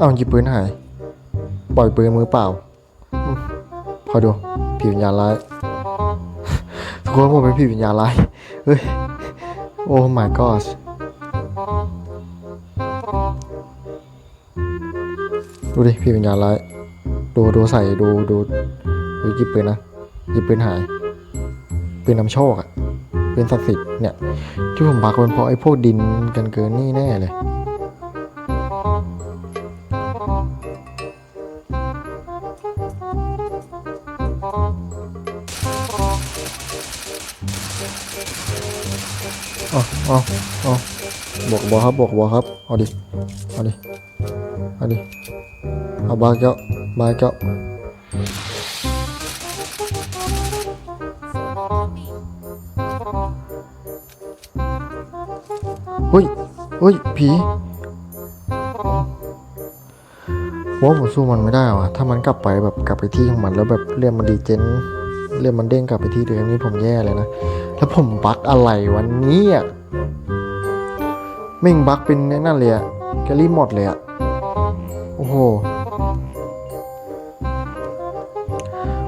เอาหยิบปืนหาย ปล่อยปืนมือเปล่าอืมพอดูผีวิญญาณร้ายทุกคนผมเป็นผีวิญญาณร้าย เฮ้ย โอ้ my god ดูดิผีวิญญาณร้าย ดูดูใส่ดูดูดูหยิบปืนนะหยิบปืนหาย ปืนนำโชคอะปืนศักดิ์สิทธิ์เนี่ย ที่ผมบักเป็นเพราะไอ้พวกดินกันเกินนี่แน่เลย เอาเอาเอาบวกบอครับบวกบอครับ เอาดิ เอาดิ เอาดิ เอาบาเจ้าบาเจ้าเฮ้ยเฮ้ย ผีว่าผมสู้มันไม่ได้ว่ะ ถ้ามันกลับไปแบบกลับไปที่ของมันแล้วแบบเรื่องมันดีเจนเรื่องมันเด้งกลับไปที่เดิมนี่ผมแย่เลยนะ แล้วผมบักอะไรวันนี้อะไม่งบักเป็นนั่นเลยอะแกลี่หมดเลยอะโอ้โห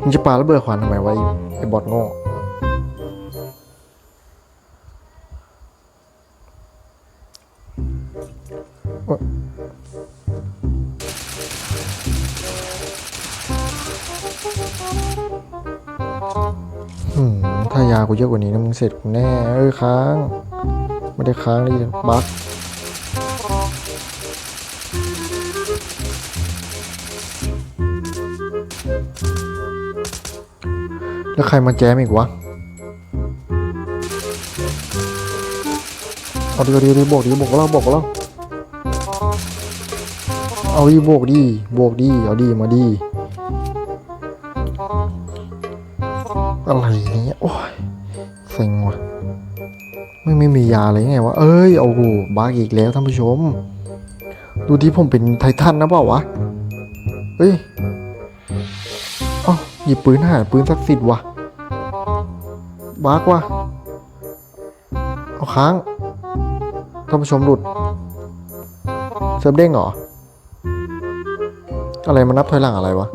มึงจะปาระเบิดขวานทำไมวะไอ้ไอ้บอทโง่ ยากูเยอะกว่านี้นะมึงเสร็จกูแน่เอ้ยค้างไม่ได้ค้างนี่บักแล้วใครมาแจมอีกวะเอาดีดีดีโบกดีโบกแล้วโบกแล้วเอาดีโบกดีโบกดีเอาดีมาดีอะไรเนี่ยโอ้ย ซ็งว่ะไม่ไม่มียาเลยไงวะเอ้ยเอาหูบ้าอีกแล้วท่านผู้ชม ดูที่ผมเป็นไททันนะเปล่าวะเฮ้ยเอาหยิบปืนหายปืนศักดิ์สิทธิ์วะบากวะเอาค้างท่านผู้ชมหลุดเซิร์ฟเด้งเหรอ อะไรมานับถอยหลังอะไรวะ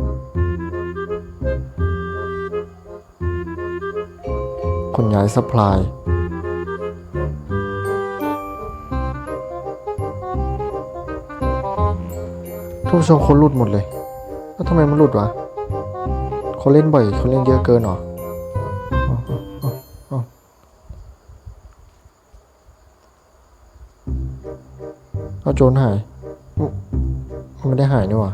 คนย้ายซัพลายท่านผู้ชมคนหลุดหมดเลย แล้วทำไมมันหลุดวะเขาเล่นบ่อยเขาเล่นเยอะเกินหรอเอาโจรหายมันไม่ได้หายนี่หว่า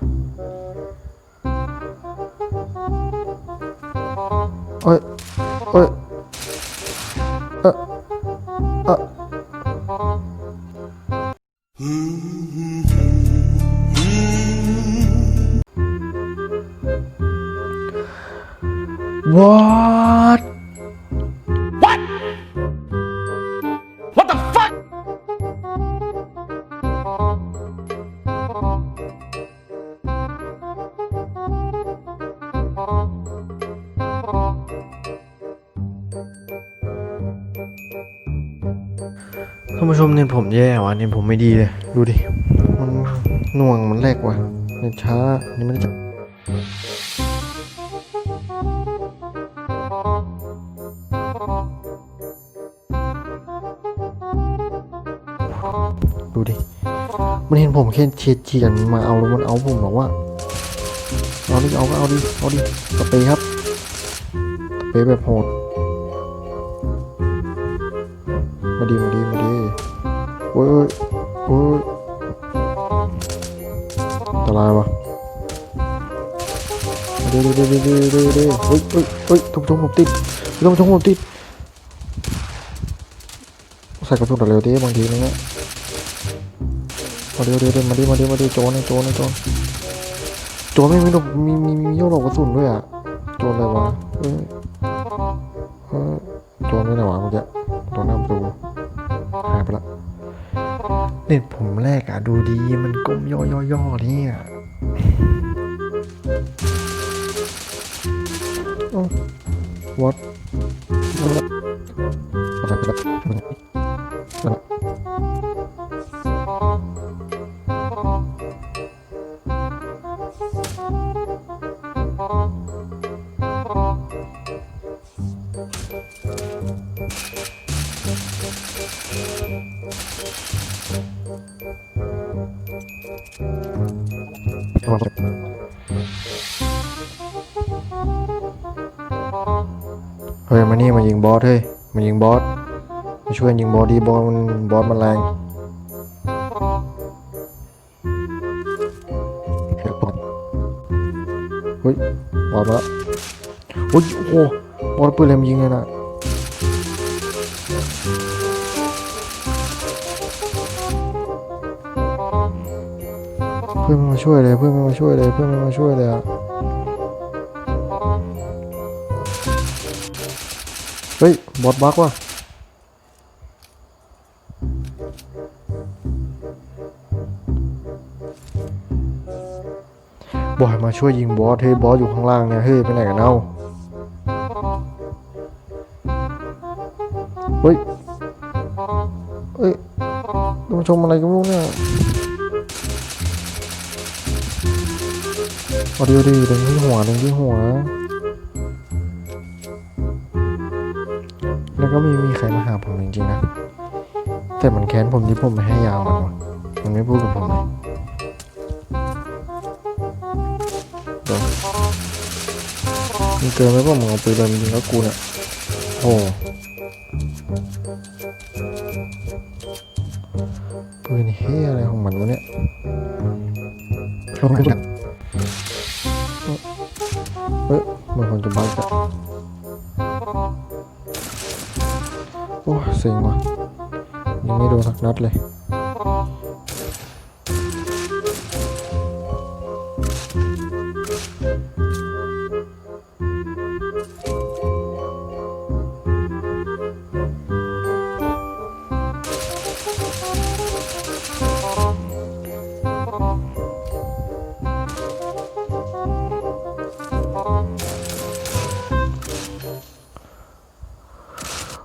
เอ้ยเอ้ย What? What the fuck? ท่านผู้ชมเนี่ยผมแย่ว่ะเนี่ยผมไม่ดีเลย ดูดิ มันหน่วงมันแรกว่ะเนี่ยช้าอันนี่ไม่ได้จะ ดูดิ มันเห็นผมแค่เฉียดเฉียนมาเอาแล้วมันเอาผมบอกว่าเอาดิเอาก็เอาดิเอาดิสเปย์ครับสเปย์แบบโหด มาดีมาดีมาดีโอ้ยโอ้ยโอ้ยอันตรายวะมาดีดีดีดีดีดีดีเฮ้ยเฮ้ยเฮ้ยทุกทุกผมติดทุกทุกผมติดใส่กระสุนเร็วดิบางทีนึงเนี่ย มาดีมาดีมาดีมาดีมาดีโจรนะโจรนะโจรโจรไม่มีดอกมีมีมีโยกดอกกระสุนด้วยอะโจรอะไรวะเฮ้ยเฮ้ยโจรไม่ไหนวะเมื่อกี้ตัวน้าประตูหายไปละเน็ตผมแรกอะดูดีมันก้มย่อย่อย่อเนี่ยโอ้วัดอะไรไป เฮ้ยมานี่มายิงบอสเฮ้ยมายิงบอสมาช่วยยิงบอสดีบอสมันบอสมันแรงเฮ้ยบอสมาแล้วโอ้ยโอ้บอสปืนแรงยิงเลยนะ พื่อนไม่มาช่วยเลย เพื่อนไม่มาช่วยเลย เพื่อนไม่มาช่วยเลยอะเฮ้ย บอสบักว่ะบอยมาช่วยยิงบอสเฮ้ยบอสอยู่ข้างล่างเนี่ยเฮ้ยไปไหนกันเอ้าเฮ้ยเฮ้ยต้องชมอะไรกันลูกเนี่ย เอาดีดีดึงที่หัวดึงที่หัว แล้วก็มีมีใครมาหาผมจริงๆนะ แต่มันแค้นผมที่ผมไม่ให้ยาวมันวะมันไม่พูดกับผมเลยเดี๋ยวมันเกินไปป่ะมึงเอาปืนเดินยิงแล้วกูเนี่ยโอ้ คนจะบ้าจะโอ้ยเซ็งว่ะยังไม่โดนสักนัดเลย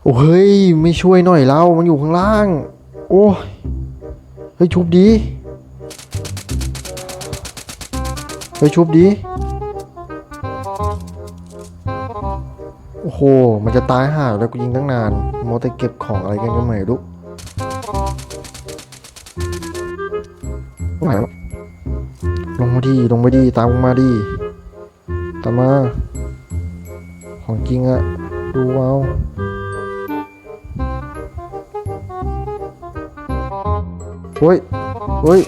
โอ้เฮ้ย ไม่ช่วยหน่อยแล้วมันอยู่ข้างล่าง โอ้ยเฮ้ยชุบดีเฮ้ยชุบดีโอ้โห มันจะตายห่าแล้วกูยิงตั้งนานโมวแต่เก็บของอะไรกันก็ไม่รู้ไหนลงมาดีลงมาดีตามมาดีตามมา ของจริงอะดูเอา เฮ้ยเฮ้ย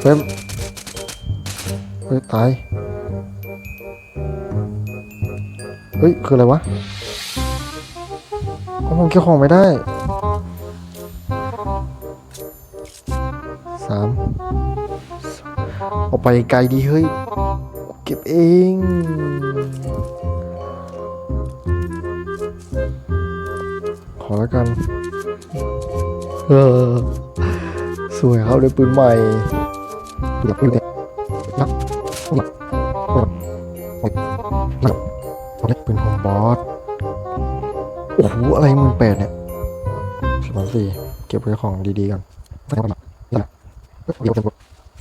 เฟมเฮ้ยตาย เฮ้ย คืออะไรวะเอาผมเก็บของไม่ได้สามเอาไปไกลดีเฮ้ย ก็บเอง ขอแล้วกัน เออ สวยครับได้ปืนใหม่อยากอยู่แต่นักนักนักนักปืนของบอส โอ้โห อะไรหมื่นแปดเนี่ยสามสี่เก็บไว้ของดีๆก่อนไม่ต้องมาอย่าเดี๋ยวจะกด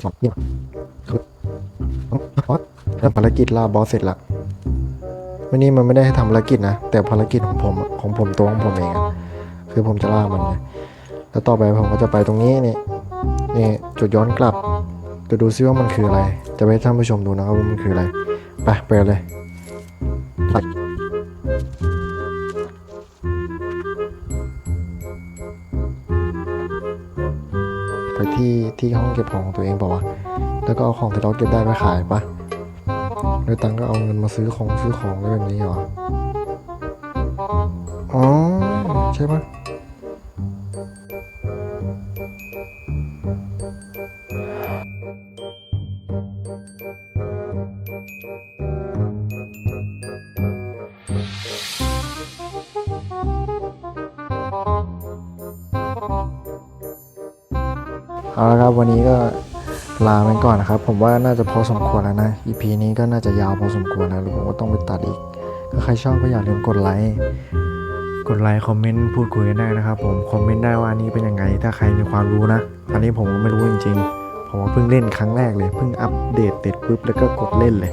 สองเนี่ยคือ แล้วภารกิจล่าบอสเสร็จละวันนี้มันไม่ได้ให้ทำภารกิจนะ แต่ภารกิจของผมอะของผมตัวของผมเองอะคือผมจะล่ามันไงแล้วต่อไปผมก็จะไปตรงนี้นี่นี่จุดย้อนกลับจะดูซิว่ามันคืออะไร จะไปให้ท่านผู้ชมดูนะครับว่ามันคืออะไร ไปไปกันเลยไปไปที่ที่ห้องเก็บของของตัวเองเปล่าวะแล้วก็เอาของที่เราเก็บได้ไปขายปะ แล้วตังก็เอาเงินมาซื้อของซื้อของอะไรแบบนี้เหรอ อ๋อ ใช่ปะเอาละครับวันนี้ก็ ลาไปก่อนนะครับ ผมว่าน่าจะพอสมควรแล้วนะ EP นี้ก็น่าจะยาวพอสมควรแล้วผมว่าต้องไปตัดอีกก็ใครชอบก็อย่าลืมกดไลค์กดไลค์คอมเมนต์พูดคุยกันได้นะครับผมคอมเมนต์ได้ว่านี่เป็นยังไง ถ้าใครมีความรู้นะอันนี้ผมไม่รู้จริงๆผมเพิ่งเล่นครั้งแรกเลยเพิ่งอัปเดตเติดปุ๊บแล้วก็กดเล่นเลย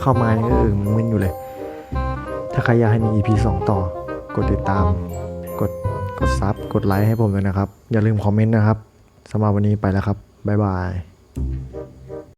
เข้ามานี่ก็เออมึนอยู่เลย ถ้าใครอยากให้มี EP 2 ต่อกดติดตาม กดกดซับกดไลค์ให้ผมเลยนะครับ อย่าลืมคอมเมนต์นะครับสำหรับวันนี้ไปแล้วครับบ๊ายบาย Thank you.